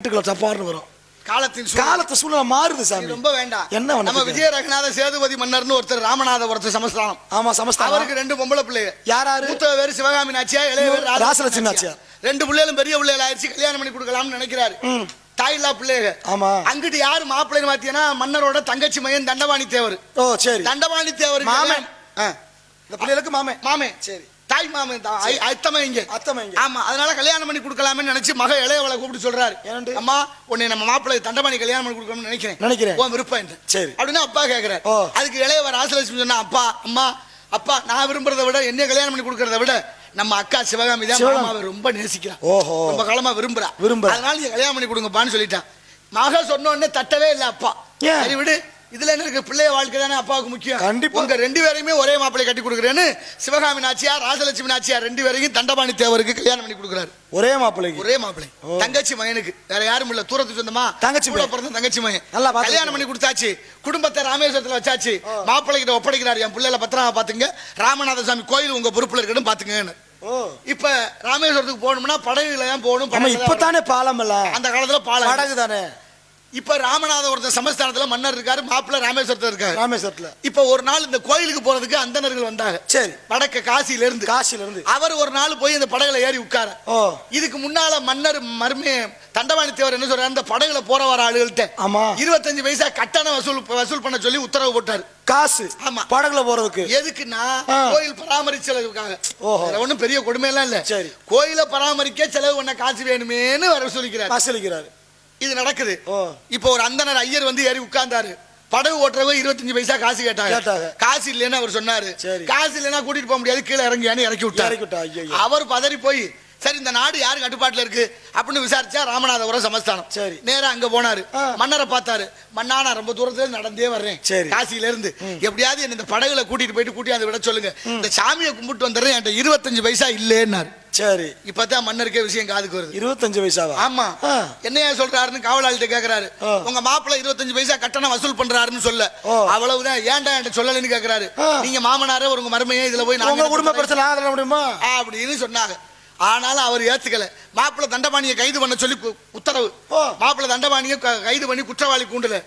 வீட்டுக்குள்ள சப்பார்னு வரும். காலத்தின். காலத்து சூழ்நிலை மாறுது சாமி. ரொம்ப வேண்டாம். என்ன நம்ம? விஜய ரங்கநாத சேதுபதி மன்னர்னு ஒருத்தர் ராமநாதபுரத்து சமஸ்தானம். ஆமா சமஸ்தானம். அவருக்கு ரெண்டு பொம்பளை பிள்ளைங்க. யாராரு? மூத்த பேரு சிவகாமி நாச்சியா இளைய பேரு ராசலட்சுமி. நாச்சியார். ரெண்டு பிள்ளைகளும் பெரிய பிள்ளைகள் ஆயிடுச்சு கல்யாணம் பண்ணி கொடுக்கலாம்னு நினைக்கிறாரு. தாயில்லா பிள்ளைங்க. ஆமா. அங்கிட்டு யாரு மாப்பிள்ளைன்னு பாத்தீங்கன்னா மன்னரோட தங்கச்சி மையன் தண்டபாணி தேவர் ஓ சரி. தண்டபாணி தேவர் மாமன். இந்த பிள்ளைகளுக்கு மாமே மாமே சரி. தாய் மாமன் தான் ஐ- அத்தமை இங்க அத்தமை இங்க. ஆமா அதனால கல்யாணம் பண்ணி கொடுக்கலாம்னு நினைச்சு மக இளையவளை கூப்பிட்டு சொல்றாரு? அம்மா உன்னை நம்ம மாப்பிள்ளை தண்டபாணி கல்யாணம் பண்ணி கொடுக்கணும்னு நினைக்கிறேன் நினைக்கிறேன். உன் விருப்பம் சரி. அப்படின்னு அப்பா கேக்குறாரு ஓ. அதுக்கு இளையவர் ராசலட்சுமி சொன்னா அப்பா அம்மா அப்பா நான் விரும்புறதை விட என்ன கல்யாணம் பண்ணி கொடுக்கறத விட நம்ம அக்கா சிவகாமி தான். மாமாவை ரொம்ப நேசிக்கிறா ஓஹோ. ரொம்ப காலமா விரும்புறா விரும்புறா. அதனால நீங்க கல்யாணம் பண்ணி கொடுங்கப்பான்னு சொல்லிட்டான் மக சொன்ன உடனே தட்டவே இல்ல அப்பா? சரி விடு இதுல என்ன இருக்கு? பிள்ளைய வாழ்க்கை தானே அப்பாவுக்கு முக்கியம். கண்டிப்பா. உங்க ரெண்டு பேரையுமே ஒரே மாப்பிள்ளை கட்டி கொடுக்குறேன்னு சிவகாமி நாச்சியார் ராஜலட்சுமி நாச்சியார் ரெண்டு பேரையும் தண்டபாணி தேவருக்கு கல்யாணம் பண்ணி கொடுக்குறாரு. ஒரே மாப்பிள்ளைக்கு? ஒரே மாப்பிள்ளை. தங்கச்சி மகனுக்கு. வேற யாரும் இல்ல. தூரத்துக்கு சொந்தமா? தங்கச்சி கூட. பிறந்த தங்கச்சி மகன். நல்லா கல்யாணம் பண்ணி கொடுத்தாச்சு. குடும்பத்தை ராமேஸ்வரத்துல வச்சாச்சு. மாப்பிள்ளை கிட்ட ஒப்படைக்கிறாரு. என் பிள்ளைல பத்திரமா பாத்துங்க. ராமநாத சாமி கோயில் உங்க பொறுப்புல இருக்கணும் பாத்துங்கன்னு இப்ப ராமேஸ்வரத்துக்கு போகணும்னா படகுல தான் போகணும். படகுல தான் இப்பதானே பாலம் வரணும். அந்த காலத்துல பாலம் படகு தானே இப்ப ராமநாதபுரத்து சமஸ்தானத்துல மன்னர் இருக்காரு மாப்பிள்ளை ராமேஸ்வரத்துல இருக்காரு. ராமேஸ்வரத்துல. இப்ப ஒரு நாள் இந்த கோயிலுக்கு போறதுக்கு அந்தணர்கள் வந்தாங்க. சரி. வடக்க காசியில இருந்து காசில இருந்து அவர் ஒரு நாள் போய் இந்த படகுல ஏறி உட்கார. ஓ. இதுக்கு முன்னால மன்னர் மர்மே தண்டவாணி தேவர் என்ன சொல்றாரு அந்த படகுல போற வர ஆளுகள்கிட்ட ஆமா. இருபத்தஞ்சு பைசா கட்டணம் வசூல் வசூல் பண்ண சொல்லி உத்தரவு போட்டாரு. காசு. ஆமா. படகுல போறதுக்கு. எதுக்குன்னா. கோயில் பராமரிச்சலுக்காக. ஒண்ணும் பெரிய கொடுமையெல்லாம் இல்ல. சரி. கோயிலை பராமரிக்க செலவு பண்ண காசு வேணுமேன்னு வர சொல்லிக்கிறார். வசூலிக்கிறாரு. இது நடக்குது. இப்போ ஒரு அந்தனர் ஐயர் வந்து ஏறி உட்கார்ந்தாரு. படகு ஓட்டுறவங்க இருபத்தஞ்சு பைசா காசு கேட்டாங்க. காசு இல்லைன்னு அவர் சொன்னாரு. காசு இல்லைன்னா கூட்டிட்டு போக முடியாது. கீழே இறங்கியான்னு இறக்கி விட்டாரு. அவர் பதறி போய் சரி இந்த நாடு யாரு கட்டுப்பாட்டுல இருக்கு அப்படின்னு விசாரிச்சா ராமநாதபுரம் சமஸ்தானம். சரி. நேரா அங்க போனாரு. மன்னரை பார்த்தாரு. மன்னா நான் ரொம்ப தூரத்துல இருந்து நடந்தே வர்றேன். சரி. காசியில இருந்து எப்படியாவது என்ன இந்த படகுல கூட்டிட்டு போயிட்டு கூட்டியாந்து விட சொல்லுங்க. இந்த சாமியை கும்பிட்டு வந்துடுறேன் என்கிட்ட இருபத்தஞ்சு பைசா இல்லேன்னாரு. சரி. இப்பதான் மன்னருக்கே விஷயம் காதுக்கு வருது. இருபத்தஞ்சு வயசாவா ஆமா. என்னையா சொல்றாருன்னு காவலாளிட்ட கேக்குறாரு. உங்க மாப்பிள்ளை இருபத்தஞ்சு பைசா கட்டணம் வசூல் பண்றாருன்னு சொல்ல. அவ்வளவுதான். ஏன்டா என்கிட்ட சொல்லலன்னு கேக்குறாரு. நீங்க மாமனாரே உங்க மருமையே இதுல போய் என்ன குடும்ப? பிரச்சனை ஆதரவு முடியுமா? அப்படின்னு சொன்னாங்க. ஆனாலும் அவர் ஏத்துக்கல. மாப்பிள்ளை தண்டபாணியை கைது பண்ண சொல்லி உத்தரவு. மாப்பிள்ளை தண்டபாணியை கைது பண்ணி குற்றவாளி கூண்டுல.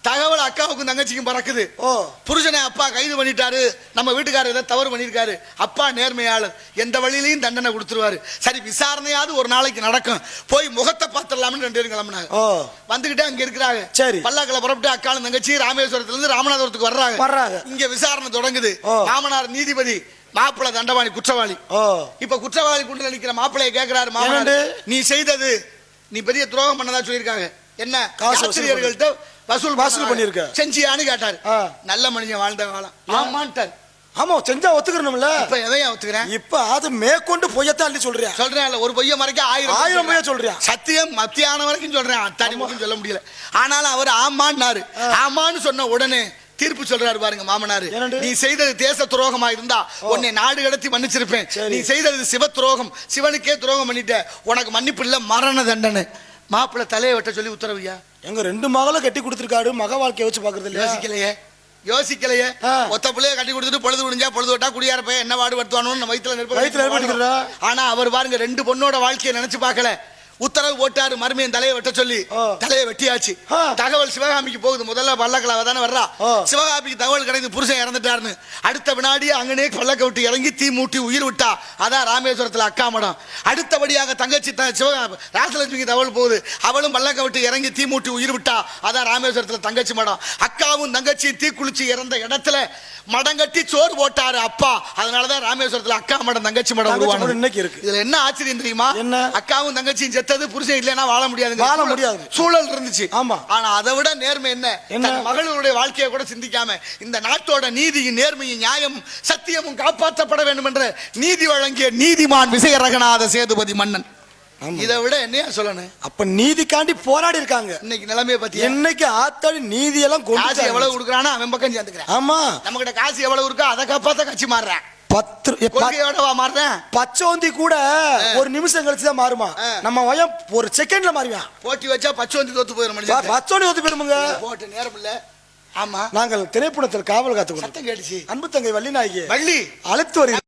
தகவல் அக்காவுக்கும் தங்கச்சிக்கும் பறக்குது. ஓ. புருஷனை அப்பா கைது பண்ணிட்டாரு. நம்ம வீட்டுக்காரர் ஏதோ தவறு பண்ணியிருக்காரு. அப்பா நேர்மையாளர். எந்த வழியிலையும் தண்டனை கொடுத்துருவாரு. சரி விசாரணையாவது ஒரு நாளைக்கு நடக்கும். போய் முகத்தை பார்த்துடலாம்னு ரெண்டு பேரும் கிளம்புனாங்க. ஓ. வந்துகிட்டே அங்க இருக்கிறாங்க. சரி. பல்லாக்கில் புறப்பட்டு அக்காலும் தங்கச்சி ராமேஸ்வரத்துல இருந்து ராமநாதபுரத்துக்கு வர்றாங்க. வர்றாங்க. இங்க விசாரணை தொடங்குது. ஓ. மாமனார் நீதிபதி மாப்பிள்ளை தண்டவாணி குற்றவாளி. ஓ. இப்ப குற்றவாளி கூண்டுல நிக்கிற மாப்பிள்ளைய கேக்குறாரு மாமனார்? நீ செய்தது நீ பெரிய துரோகம் பண்ணதா சொல்லியிருக்காங்க. என்ன? ஆசிரியர்கள்ட்ட வசூல் வசூல் பண்ண- பண்ணியிருக்க. செஞ்சியான்னு கேட்டாரு. நல்ல மனுஷன் வாழ்ந்த காலம். ஆமான்ட்டார். ஆமா செஞ்சா ஒத்துக்கிறணும்ல இப்ப எதையும் ஒத்துக்கிறேன்? இப்ப அது மேற்கொண்டு பொய்யத்தான் அள்ளி சொல்றியா? சொல்றேன் ஒரு பொய்ய மறைக்க ஆயிரம் ஆயிரம் பொய்ய சொல்றியா? சத்தியம் மத்தியானம் வரைக்கும் சொல்றேன். மட்டும் சொல்ல முடியல. ஆனாலும் அவர் ஆமான்னாரு. ஆமான்னு சொன்ன உடனே தீர்ப்பு சொல்றாரு பாருங்க மாமனாரு? நீ செய்தது தேச துரோகமா இருந்தா உன்னை நாடு கடத்தி மன்னிச்சிருப்பேன். சரி. நீ செய்தது சிவ துரோகம். சிவனுக்கே துரோகம் பண்ணிட்ட. உனக்கு மன்னிப்பு இல்ல மரண தண்டனை. மாப்பிள்ளை தலையை வெட்ட சொல்லி உத்தரவுயா? எங்க ரெண்டு மகளை கட்டி கொடுத்துருக்காரு மக வாழ்க்கைய வச்சு பாக்குறது யோசிக்கலையே? யோசிக்கலையே. ஒத்த பிள்ளைய கட்டி கொடுத்துட்டு பொழுது முடிஞ்சா பொழுது விட்டா குடியார போய் என்ன வாடு படுத்துவானு வயித்துல நெருப்பு அடிக்கிறதா? ஆனா அவர் பாருங்க ரெண்டு பொண்ணோட வாழ்க்கையை நினைச்சு பார்க்கல. உத்தரவு போட்டாரு மருமையின் தலையை வெட்ட சொல்லி. தலையை வெட்டியாச்சு. தகவல் சிவகாமிக்கு போகுது முதல்ல பல்லக்கலாவ தானே வர்றா. சிவகாமிக்கு தகவல் கிடையாது புருஷன் இறந்துட்டாருன்னு. அடுத்த வினாடியே அங்கனே பல்லக்க விட்டு இறங்கி தீ மூட்டி உயிர் விட்டா. அதான் ராமேஸ்வரத்துல அக்கா மடம். அடுத்தபடியாக தங்கச்சி த சிவகாமி ராசலட்சுமிக்கு தகவல் போகுது. அவளும் பல்லக்க விட்டு இறங்கி தீ மூட்டி உயிர் விட்டா. அதான் ராமேஸ்வரத்துல தங்கச்சி மடம். அக்காவும் தங்கச்சியும் தீ குளிச்சு இறந்த இடத்துல மடம் கட்டி சோறு போட்டாரு அப்பா. அதனாலதான் ராமேஸ்வரத்துல அக்கா மடம் தங்கச்சி மடம் இன்னைக்கு இருக்கு. இதுல என்ன ஆச்சரியம் தெரியுமா? என்ன? அக்காவும் தங்கச்சியும் செத்தது புருஷன் இல்லைன்னா வாழ முடியாது வாழ முடியாது. சூழல் இருந்துச்சு. ஆமா. ஆனா அதை விட நேர்மை என்ன? தன் மகளுடைய வாழ்க்கையை கூட சிந்திக்காம இந்த நாட்டோட நீதியும் நேர்மையும் நியாயமும் சத்தியமும் காப்பாற்றப்பட வேண்டும் என்ற நீதி வழங்கிய நீதிமான் விசய ரகநாத சேதுபதி மன்னன். இதை விட என்னையா சொல்லணும் அப்ப நீதிக்காண்டி போராடி இருக்காங்க. இன்னைக்கு நிலைமையை பத்தி என்னைக்கு ஆத்தாடி நீதி எல்லாம் காசு எவ்வளவு கொடுக்குறானோ அவன் பக்கம் சேர்ந்துக்கிறேன். ஆமா. நம்ம கிட்ட காசு எவ்வளவு இருக்கோ அதை காப்பாத்த கட்சி மாறுறேன். பத்து ஏ, ப- கொள்கையோட வா மாறுறேன் பச்சோந்தி கூட ஒரு நிமிஷம் கழிச்சு தான் மாறுமா. நம்ம வயம் ஒரு செகண்ட்ல மாறுவான் போட்டி வச்சா பச்சோந்தி தோத்து போயிடும் பச்சோந்தி ஒத்து போயிருமுங்க போட்டு நேரம் இல்ல. ஆமா. நாங்கள் திரைப்படத்தில் காவல் காத்துக்கணும் சத்தம் கேட்டுச்சு. அன்பு தங்கை வள்ளி நாயகி வள்ளி. அழைத்து வருகிறோம்.